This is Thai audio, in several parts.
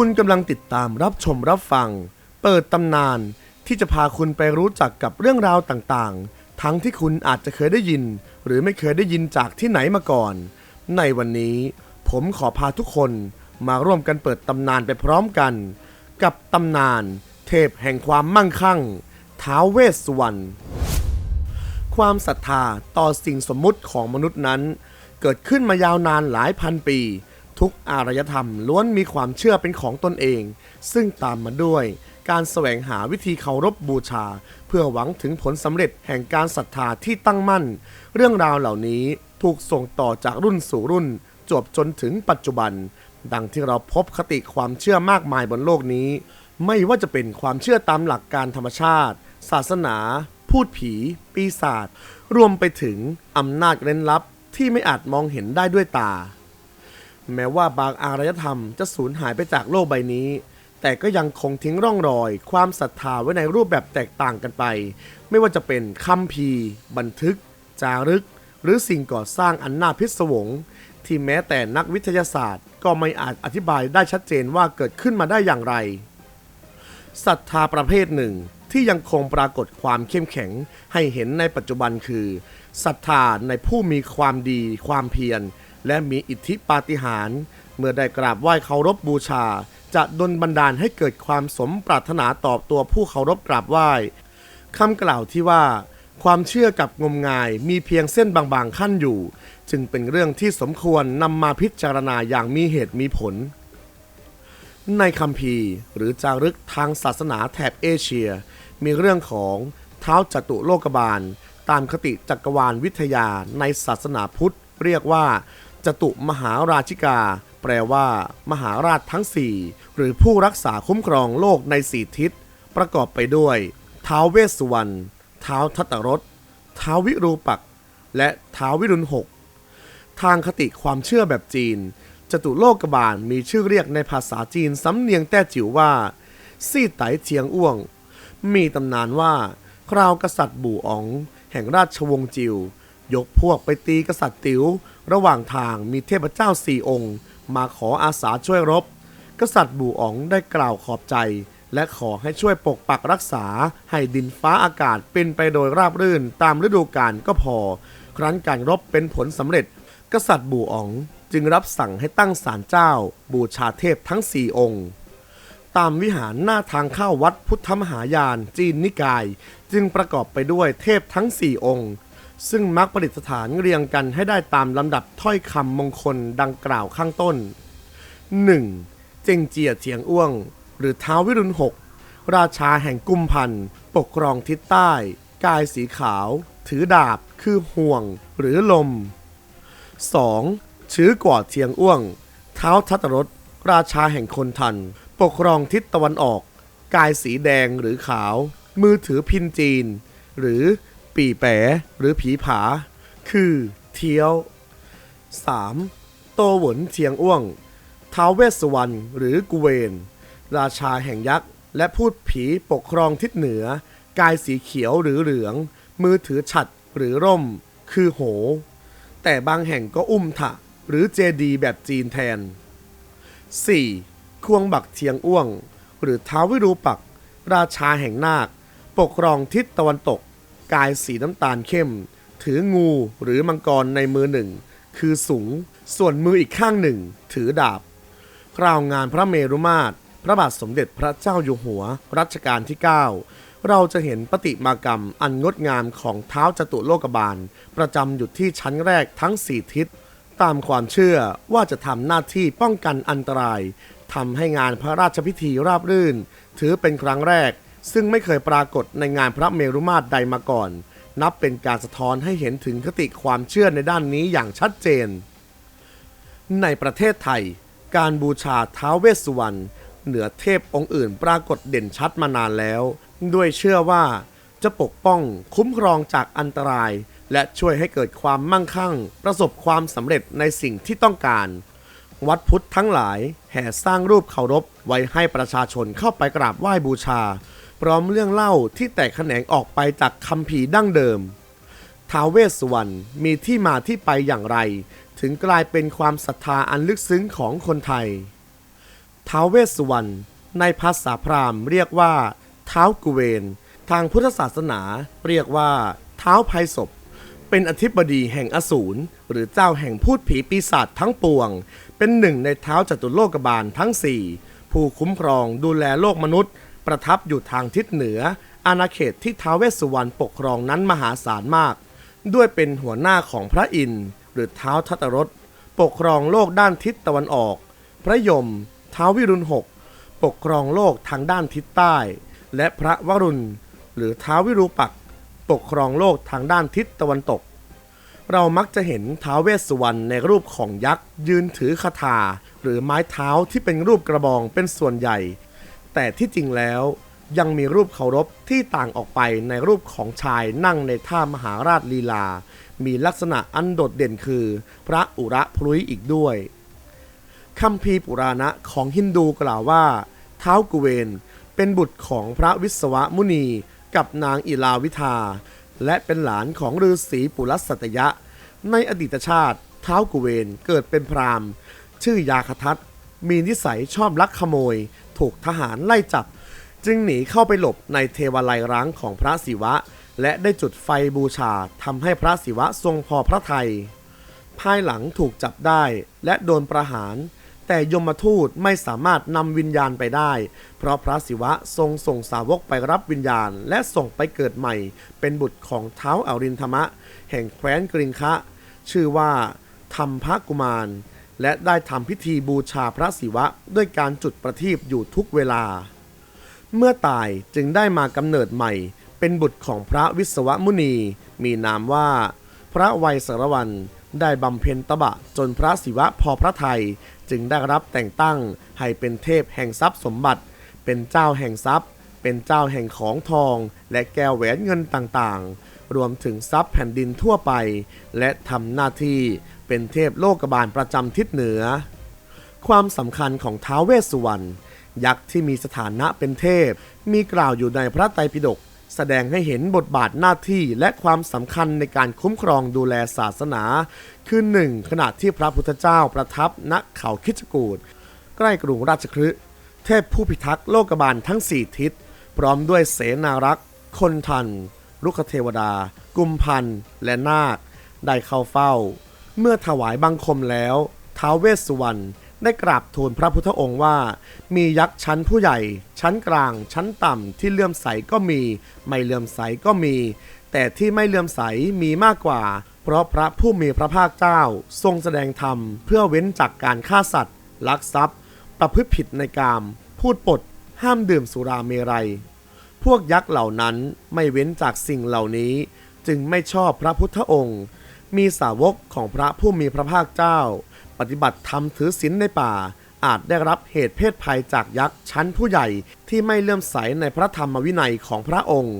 คุณกำลังติดตามรับชมรับฟัง เปิดตำนานที่จะพาคุณไปรู้จักกับเรื่องราวต่างๆ ทั้งที่คุณอาจจะเคยได้ยิน หรือไม่เคยได้ยินจากที่ไหนมาก่อน ในวันนี้ผมขอพาทุกคนมาร่วมกันเปิดตำนานไปพร้อมกัน กับตำนาน เทพแห่งความมั่งคั่งท้าวเวสสุวรรณความศรัทธาต่อสิ่งสมมุติของมนุษย์นั้น เกิดขึ้นมายาวนานหลายพันปี ทุกอารยธรรมล้วนมีความเชื่อเป็นของตนเอง ซึ่งตามมาด้วยการแสวงหาวิธีเคารพบูชา เพื่อหวังถึงผลสำเร็จแห่งการศรัทธาที่ตั้งมั่น เรื่องราวเหล่านี้ถูกส่งต่อจากรุ่นสู่รุ่น จบจนถึงปัจจุบัน ดังที่เราพบคติความเชื่อมากมายบนโลกนี้ ไม่ว่าจะเป็นความเชื่อตามหลักการธรรมชาติ ศาสนา พูดผี ปีศาจรวมไปถึงอำนาจเร้นลับที่ไม่อาจมองเห็นได้ด้วยตา แม้ว่าบางอารยธรรมจะสูญหายไปจากโลกใบนี้ แต่ก็ยังคงทิ้งร่องรอย ความศรัทธาไว้ในรูปแบบแตกต่างกันไป ไม่ว่าจะเป็นคัมภีร์ บันทึก จารึก หรือสิ่งก่อสร้างอันน่าพิศวง ที่แม้แต่นักวิทยาศาสตร์ ก็ไม่อาจอธิบายได้ชัดเจนว่าเกิดขึ้นมาได้อย่างไรศรัทธาประเภทหนึ่งที่ยังคงปรากฏความเข้มแข็งให้เห็นในปัจจุบันคือศรัทธาในผู้มีความดี ความเพียร และมีอิทธิปาฏิหาริย์เมื่อได้กราบไหว้เคารพบูชา จะดลบันดาลให้เกิดความสมปรารถนาตอบตัวผู้เคารพกราบไหว้คำกล่าวที่ว่า ความเชื่อกับงมงายมีเพียงเส้นบางๆขั้นอยู่ จึงเป็นเรื่องที่สมควรนำมาพิจารณาอย่างมีเหตุมีผล ในคัมภีร์หรือจารึกทางศาสนาแถบเอเชีย มีเรื่องของเท้าจตุโลกบาล ตามคติจักรวาลวิทยาในศาสนาพุทธเรียกว่า จตุมหาราชิกา แปลว่า มหาราชทั้งสี่หรือผู้รักษาคุ้มครองโลกในสี่ทิศ ประกอบไปด้วยท้าวเวสสุวรรณท้าวทัตตรสท้าววิรูปัก และท้าววิรุณหกทางคติความเชื่อแบบจีน จตุโลกบาลมีชื่อเรียกในภาษาจีนสำเนียงแต้จิ๋วว่า ซี่ไตเทียงอ้วง มีตำนานว่า คราวกษัตริย์บู่อ๋อง แห่งราชวงศ์จิว ยกพวกไปตีกษัตริย์ติ๋ว ระหว่างทางมีเทพเจ้าสี่องค์ มาขออาสาช่วยรบ กษัตริย์บู่อ๋องได้กล่าวขอบใจ และขอให้ช่วยปกปักรักษา ให้ดินฟ้าอากาศเป็นไปโดยราบรื่นตามฤดูกาลก็พอ ครั้นการรบเป็นผลสำเร็จ กษัตริย์บู่อ๋องจึงรับสั่งให้ตั้งศาลเจ้า บูชาเทพทั้งสี่องค์ตามวิหารหน้าทางเข้าวัดพุทธมหายานจีนนิกาย จึงประกอบไปด้วยเทพทั้งสี่องค์ ซึ่งมักประดิษฐานเรียงกันให้ได้ตามลำดับถ้อยคำมงคลดังกล่าวข้างต้น 1. เจงเจียเทียงอ้วง หรือท้าววิรุณหกราชาแห่งกุมพันธ์ปกครองทิศใต้ กายสีขาว ถือดาบ คือห่วง หรือลม 2. ชื้อกว่าเทียงอ้วง เท้าทัตรสราชาแห่งคนทัน ปกครองทิศตะวันออก กายสีแดงหรือขาว มือถือพินจีน หรือ ปีแปะหรือผีผา คือ เทียว 3. โตหวนเทียงอ้วงท้าวเวสสุวรรณหรือกุเวน ราชาแห่งยักษ์ และพูดผีปกครองทิศเหนือ กายสีเขียวหรือเหลือง มือถือฉัดหรือร่ม คือโห แต่บางแห่งก็อุ้มถะ หรือเจดีแบบจีนแทน 4. ควงบักเทียงอ้วง หรือท้าววิรูปัก ราชาแห่งนาค ปกครองทิศตะวันตก กายสีน้ำตาลเข้ม ถืองูหรือมังกรในมือหนึ่ง คือสูง ส่วนมืออีกข้างหนึ่ง ถือดาบคราวงานพระเมรุมาตร พระบาทสมเด็จพระเจ้าอยู่หัว รัชกาลที่ 9 เราจะเห็นปฏิมากรรมอันงดงามของเท้าจตุโลกบาล ประจำอยู่ที่ชั้นแรกทั้ง 4 ทิศ ตามความเชื่อว่าจะทำหน้าที่ป้องกันอันตรายทำให้งานพระราชพิธีราบรื่น ถือเป็นครั้งแรก ซึ่งไม่เคยปรากฏในงานพระเมรุมาตรใดมาก่อน นับเป็นการสะท้อนให้เห็นถึงคติความเชื่อในด้านนี้อย่างชัดเจน ในประเทศไทย การบูชาท้าวเวสสุวรรณเหนือเทพองค์อื่นปรากฏเด่นชัดมานานแล้ว ด้วยเชื่อว่าจะปกป้องคุ้มครองจากอันตราย และช่วยให้เกิดความมั่งคั่ง ประสบความสำเร็จในสิ่งที่ต้องการ วัดพุทธทั้งหลายแห่สร้างรูปเคารพไว้ให้ประชาชนเข้าไปกราบไหว้บูชา ร้อมเรื่องเล่าที่แตกแขนงออกไปจากคำภีดั้งเดิม ท้าวเวสสุวรรณมีที่มาที่ไปอย่างไร ถึงกลายเป็นความศรัทธาอันลึกซึ้งของคนไทย ท้าวเวสสุวรรณในภาษาพราหมณ์เรียกว่าท้าวกุเวน ทางพุทธศาสนาเรียกว่าท้าวไพศพ เป็นอธิบดีแห่งอสูรหรือเจ้าแห่งพูดผีปีศาจทั้งปวง เป็นหนึ่งในเท้าจตุโลกบาลทั้งสี่ผู้คุ้มครองดูแลโลกมนุษย์ ประทับอยู่ทางทิศเหนือ อาณาเขตที่ท้าวเวสสุวรรณปกครองนั้นมหาศาลมาก ด้วยเป็นหัวหน้าของพระอินทร์หรือเท้าวทัตรสปกครองโลกด้านทิศตะวันออก พระยมท้าววิรุณหกปกครองโลกทางด้านทิศใต้ และพระวรุณ หรือท้าววิรูปักปกครองโลกทางด้านทิศตะวันตก เรามักจะเห็นท้าวเวสสุวรรณในรูปของยักษ์ ยืนถือคาถาหรือไม้เท้าที่เป็นรูปกระบองเป็นส่วนใหญ่ แต่ที่จริงแล้วยังมีรูปเคารพที่ต่างออกไปในรูปของชายนั่งในท่ามหาราชลีลา มีลักษณะอันโดดเด่นคือ พระอุระพลุยอีกด้วยคัมภีร์ปุราณะของฮินดูกล่าวว่า เท้ากุเวนเป็นบุตรของพระวิศวมุนีกับนางอิลาวิทา และเป็นหลานของฤาษีปุรัสตยะ ในอดีตชาติเท้ากุเวนเกิดเป็นพราหมณ์ ชื่อยาคทัตมีนิสัยชอบลักขโมย ถูกทหารไล่จับ จึงหนีเข้าไปหลบในเทวาลัยร้างของพระศิวะ และได้จุดไฟบูชาทำให้พระศิวะทรงพอพระทัยภายหลังถูกจับได้และโดนประหาร แต่ยมทูตไม่สามารถนำวิญญาณไปได้ เพราะพระศิวะทรงส่งสาวกไปรับวิญญาณ และส่งไปเกิดใหม่ เป็นบุตรของเท้าอารินธมะ แห่งแคว้นกริงคะ ชื่อว่าธรรมพกุมาร และได้ทำพิธีบูชาพระศิวะด้วยการจุดประทีปอยู่ทุกเวลา เมื่อตายจึงได้มากำเนิดใหม่ เป็นบุตรของพระวิศวมุนี มีนามว่า พระวัยสรวันได้บำเพ็ญตบะจนพระศิวะพอพระทัยจึงได้รับแต่งตั้งให้เป็นเทพแห่งทรัพย์สมบัติ เป็นเจ้าแห่งทรัพย์ เป็นเจ้าแห่งของทอง และแก้วแหวนเงินต่างๆ รวมถึงทรัพย์แผ่นดินทั่วไป และทำหน้าที่เป็นเทพโลกบาลประจำทิศเหนือ ความสำคัญของท้าวเวสสุวรรณยักษ์ที่มีสถานะเป็นเทพ มีกล่าวอยู่ในพระไตรปิฎกแสดงให้เห็นบทบาทหน้าที่และความสำคัญในการคุ้มครองดูแลศาสนา คือหนึ่งขณะที่พระพุทธเจ้าประทับณเขาคิชกูดใกล้กรุงราชคฤห์เทพผู้พิทักษ์โลกบาลทั้งสี่ทิศ พร้อมด้วยเสนารักษ์ คนทัน ลุกเทวดา กุมพันธ์และนาค ได้เข้าเฝ้า เมื่อถวายบังคมแล้วท้าวเวสสุวรรณได้กราบทูลพระพุทธองค์ว่า มียักษ์ชั้นผู้ใหญ่ ชั้นกลาง ชั้นต่ำที่เลื่อมใสก็มี ไม่เลื่อมใสก็มี แต่ที่ไม่เลื่อมใสมีมากกว่า เพราะพระผู้มีพระภาคเจ้า ทรงแสดงธรรม เพื่อเว้นจากการฆ่าสัตว์ ลักทรัพย์ ประพฤติผิดในกาม พูดปด ห้ามดื่มสุราเมรัย พวกยักษ์เหล่านั้นไม่เว้นจากสิ่งเหล่านี้ จึงไม่ชอบพระพุทธองค์ มีสาวกของพระผู้มีพระภาคเจ้า ปฏิบัติธรรมถือศีลในป่า อาจได้รับเหตุเพศภัยจากยักษ์ชั้นผู้ใหญ่ที่ไม่เลื่อมใสในพระธรรมวินัยของพระองค์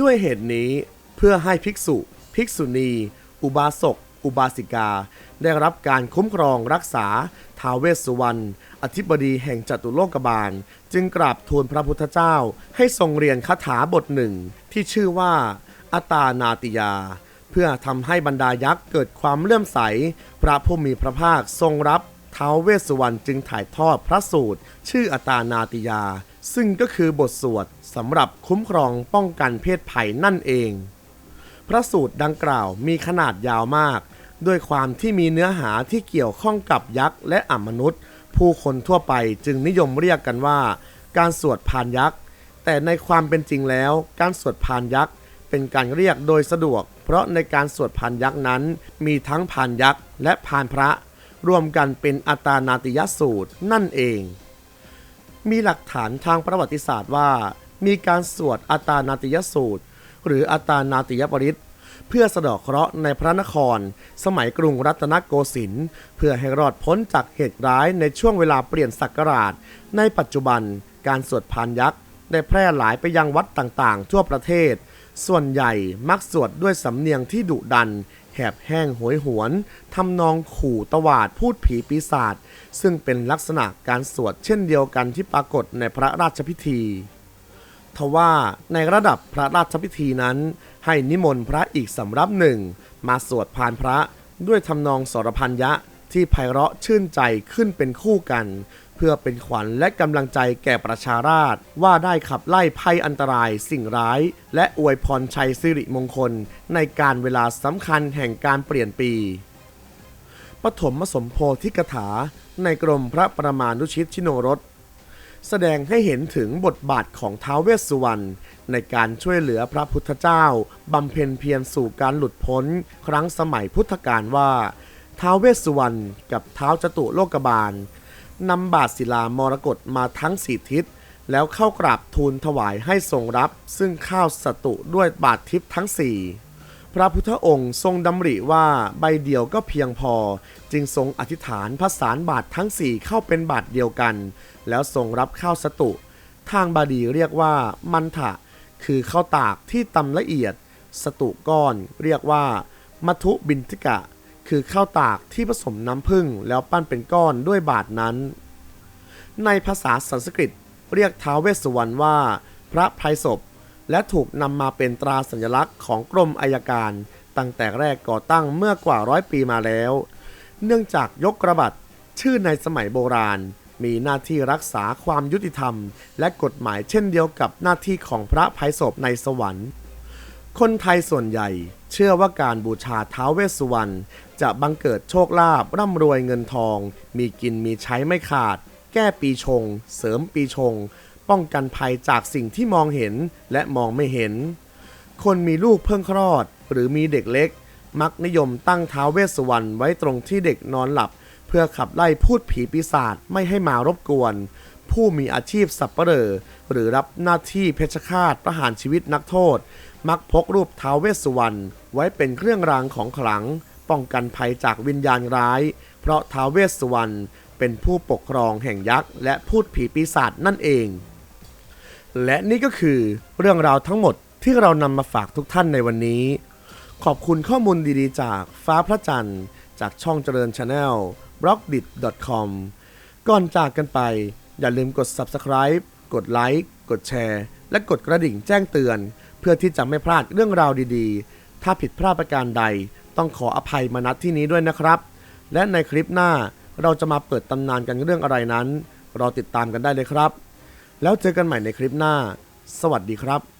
ด้วยเหตุนี้เพื่อให้ภิกษุ ภิกษุณี อุบาสกอุบาสิกา ได้รับการคุ้มครองรักษาท้าวเวสสุวรรณอธิบดีแห่งจตุโลกบาล จึงกราบทูลพระพุทธเจ้าให้ทรงเรียนคาถาบทหนึ่งที่ชื่อว่าอาตานาติยา เพื่อทำให้บรรดายักษ์เกิดความเลื่อมใส พระผู้มีพระภาคทรงรับท้าวเวสสุวรรณจึงถ่ายทอดพระสูตร ชื่ออาตานาติยา ซึ่งก็คือบทสวดสำหรับคุ้มครองป้องกันเพศภัยนั่นเอง พระสูตรดังกล่าวมีขนาดยาวมาก ด้วยความที่มีเนื้อหาที่เกี่ยวข้องกับยักษ์และอมนุษย์ ผู้คนทั่วไปจึงนิยมเรียกกันว่า การสวดพานยักษ์ แต่ในความเป็นจริงแล้ว การสวดพานยักษ์เป็นการเรียกโดยสะดวก เพราะในการสวดพานยักษ์นั้น มีทั้งพานยักษ์และพานพระ รวมกันเป็นอัตานาติยสูตรนั่นเอง มีหลักฐานทางประวัติศาสตร์ว่า มีการสวดอัตานาติยสูตร หรืออัตานาติยปริต เพื่อสะเดอกเคราะห์ในพระนคร สมัยกรุงรัตนโกสินทร์เพื่อให้รอดพ้นจากเหตุร้ายในช่วงเวลาเปลี่ยนศักราช ในปัจจุบันการสวดพานยักษ์ ได้แพร่หลายไปยังวัดต่างๆ ทั่วประเทศ ส่วนใหญ่มักสวดด้วยสำเนียงที่ดุดันแหบแห้งโหยหวนทำนองขู่ตวาดพูดผีปีศาจซึ่งเป็นลักษณะการสวดเช่นเดียวกันที่ปรากฏในพระราชพิธีทว่าในระดับพระราชพิธีนั้น ให้นิมนต์พระอีกสำรับหนึ่ง มาสวดพานพระด้วยทำนองสรพันยะที่ไพเราะชื่นใจขึ้นเป็นคู่กัน เพื่อเป็นขวัญและกำลังใจแก่ประชาราษฎร์ว่าได้ขับไล่ภัยอันตรายสิ่งร้าย และอวยพรชัยสิริมงคล ในการเวลาสำคัญแห่งการเปลี่ยนปีปฐมสมโพธิกถาในกรมพระประมาณุชิตชิโนรส แสดงให้เห็นถึงบทบาทของท้าวเวสสุวรรณในการช่วยเหลือพระพุทธเจ้าบำเพ็ญเพียรสู่การหลุดพ้น ครั้งสมัยพุทธกาลว่าท้าวเวสสุวรรณกับท้าวจตุโลกบาลนำบาทศิลามรกตมาทั้งสี่ทิศ แล้วเข้ากราบทูลถวายให้ทรงรับ ซึ่งข้าวสตุด้วยบาททิพย์ทั้งสี่พระพุทธองค์ทรงดำริว่าใบเดียวก็เพียงพอ จึงทรงอธิษฐานผสานบาททั้งสี่เข้าเป็นบาทเดียวกัน แล้วทรงรับข้าวสตุ ทางบาลีเรียกว่ามันถะคือข้าวตากที่ตำละเอียด สตุก้อนเรียกว่ามัทุบินทิกะ คือข้าวตากที่ผสมน้ำผึ้งแล้วปั้นเป็นก้อนด้วยบาทนั้น ในภาษาสันสกฤตเรียกท้าวเวสสุวรรณว่า พระไพรศพ และถูกนำมาเป็นตราสัญลักษณ์ของกรมอายการ ตั้งแต่แรกก่อตั้งเมื่อกว่าร้อยปีมาแล้ว เนื่องจากยกกระบัดชื่อในสมัยโบราณ มีหน้าที่รักษาความยุติธรรม และกฎหมายเช่นเดียวกับหน้าที่ของพระไพศพในสวรรค์ คนไทยส่วนใหญ่เชื่อว่าการบูชาท้าวเวสสุวรรณจะบังเกิดโชคลาภร่ำรวยเงินทอง มีกินมีใช้ไม่ขาด แก้ปีชง เสริมปีชง ป้องกันภัยจากสิ่งที่มองเห็นและมองไม่เห็น คนมีลูกเพิ่งคลอด หรือมีเด็กเล็ก มักนิยมตั้งท้าวเวสสุวรรณไว้ตรงที่เด็กนอนหลับ เพื่อขับไล่พูดผีปีศาจไม่ให้มารบกวน ผู้มีอาชีพสับเปลอหรือรับหน้าที่เพชฌฆาตประหารชีวิตนักโทษ มักพกรูปท้าวเวสสุวรรณไว้เป็นเครื่องรางของขลัง ป้องกันภัยจากวิญญาณร้าย เพราะท้าวเวสสุวรรณเป็นผู้ปกครองแห่งยักษ์และพูดผีปีศาจนั่นเอง และนี่ก็คือเรื่องราวทั้งหมดที่เรานำมาฝากทุกท่านในวันนี้ ขอบคุณข้อมูลดีๆ จากฟ้าพระจันทร์ จากช่องเจริญชาแนล b l o g d i t c o m ก่อนจากกันไป อย่าลืมกด Subscribe กดไลค์กดแชร์ และกดกระดิ่งแจ้งเตือน เพื่อที่จะไม่พลาดเรื่องราวดีๆ ถ้าผิดพลาดประการใด ต้องขออภัยมาณที่นี้ด้วยนะครับ และในคลิปหน้าเราจะมาเปิดตำนานกันเรื่องอะไรนั้น รอติดตามกันได้เลยครับ แล้วเจอกันใหม่ในคลิปหน้า สวัสดีครับ